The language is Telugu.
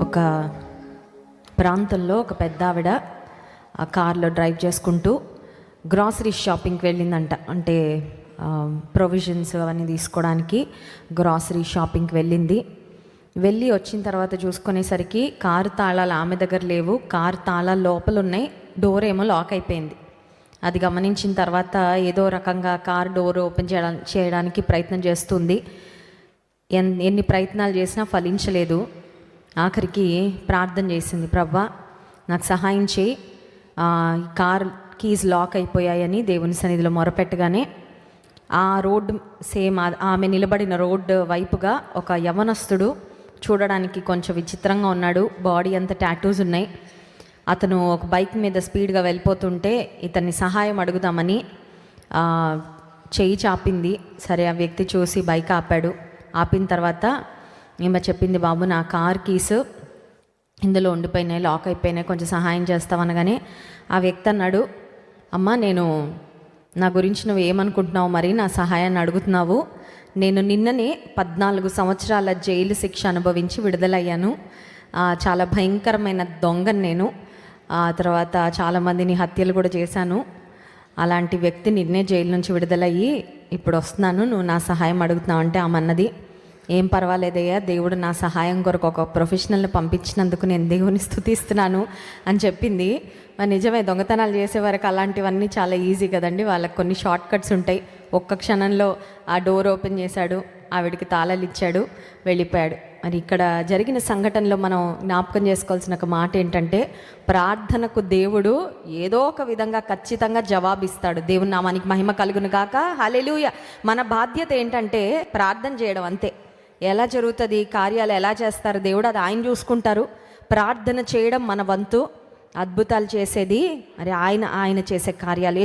ఒక ప్రాంతంలో ఒక పెద్ద ఆవిడ ఆ కార్లో డ్రైవ్ చేసుకుంటూ గ్రాసరీ షాపింగ్కి వెళ్ళిందంట. అంటే ప్రొవిజన్స్ అవన్నీ తీసుకోవడానికి గ్రాసరీ షాపింగ్కి వెళ్ళింది. వెళ్ళి వచ్చిన తర్వాత చూసుకునేసరికి కారు తాళాలు ఆమె దగ్గర లేవు. కారు తాళాలు లోపల ఉన్నాయి డోర్ ఏమో లాక్ అయిపోయింది. అది గమనించిన తర్వాత ఏదో రకంగా కార్ డోర్ ఓపెన్ చేయడానికి ప్రయత్నం చేస్తుంది. ఎన్ని ప్రయత్నాలు చేసినా ఫలించలేదు. ఆఖరికి ప్రార్థన చేసింది ప్రవ్వా నాకు సహాయం చేయి. కార్ కీస్ లాక్ అయిపోయాయని దేవుని సన్నిధిలో మొరపెట్టగానే ఆ రోడ్డు సేమ్ ఆమె నిలబడిన రోడ్డు వైపుగా ఒక యవనస్తుడు చూడడానికి కొంచెం విచిత్రంగా ఉన్నాడు. బాడీ అంతా టాటూస్ ఉన్నాయి. అతను ఒక బైక్ మీద స్పీడ్గా వెళ్ళిపోతుంటే ఇతన్ని సహాయం అడుగుదామని చేయి చెయ్యి చాపింది. సరే ఆ వ్యక్తి చూసి బైక్ ఆపాడు. ఆపిన తర్వాత ఈమె చెప్పింది బాబు నా కార్ కీస్ ఇందులో ఉండిపోయినాయి లాక్ అయిపోయినాయి కొంచెం సహాయం చేస్తావనగానే ఆ వ్యక్తి అన్నాడు అమ్మా నేను నా గురించి నువ్వు ఏమనుకుంటున్నావు మరి? నా సహాయాన్ని అడుగుతున్నావు. నేను నిన్ననే పద్నాలుగు సంవత్సరాల జైలు శిక్ష అనుభవించి విడుదలయ్యాను. చాలా భయంకరమైన దొంగను నేను. ఆ తర్వాత చాలామందిని హత్యలు కూడా చేశాను. అలాంటి వ్యక్తి నిన్నే జైలు నుంచి విడుదలయ్యి ఇప్పుడు వస్తున్నాను నువ్వు నా సహాయం అడుగుతున్నావు అంటే ఆమె అన్నది. ఏం పర్వాలేదయ్యా దేవుడు నా సహాయం కొరకు ఒక ప్రొఫెషనల్ని పంపించినందుకు నేను దేవుని స్థుతిస్తున్నాను అని చెప్పింది. మరి నిజమే దొంగతనాలు చేసే వరకు అలాంటివన్నీ చాలా ఈజీ కదండి. వాళ్ళకి కొన్ని షార్ట్ కట్స్ ఉంటాయి. ఒక్క క్షణంలో ఆ డోర్ ఓపెన్ చేశాడు ఆవిడికి తాళాలు ఇచ్చాడు వెళ్ళిపోయాడు. మరి ఇక్కడ జరిగిన సంఘటనలో మనం జ్ఞాపకం చేసుకోవాల్సిన ఒక మాట ఏంటంటే ప్రార్థనకు దేవుడు ఏదో ఒక విధంగా ఖచ్చితంగా జవాబిస్తాడు. దేవుని నామానికి మహిమ కలుగును కాక హలెలుయ మన బాధ్యత ఏంటంటే ప్రార్థన చేయడం అంతే. ఎలా జరుగుతుంది కార్యాలు ఎలా చేస్తారు దేవుడు అది ఆయన చూసుకుంటారు. ప్రార్థన చేయడం మన వంతు అద్భుతాలు చేసేది మరి ఆయన ఆయన చేసే కార్యాలు.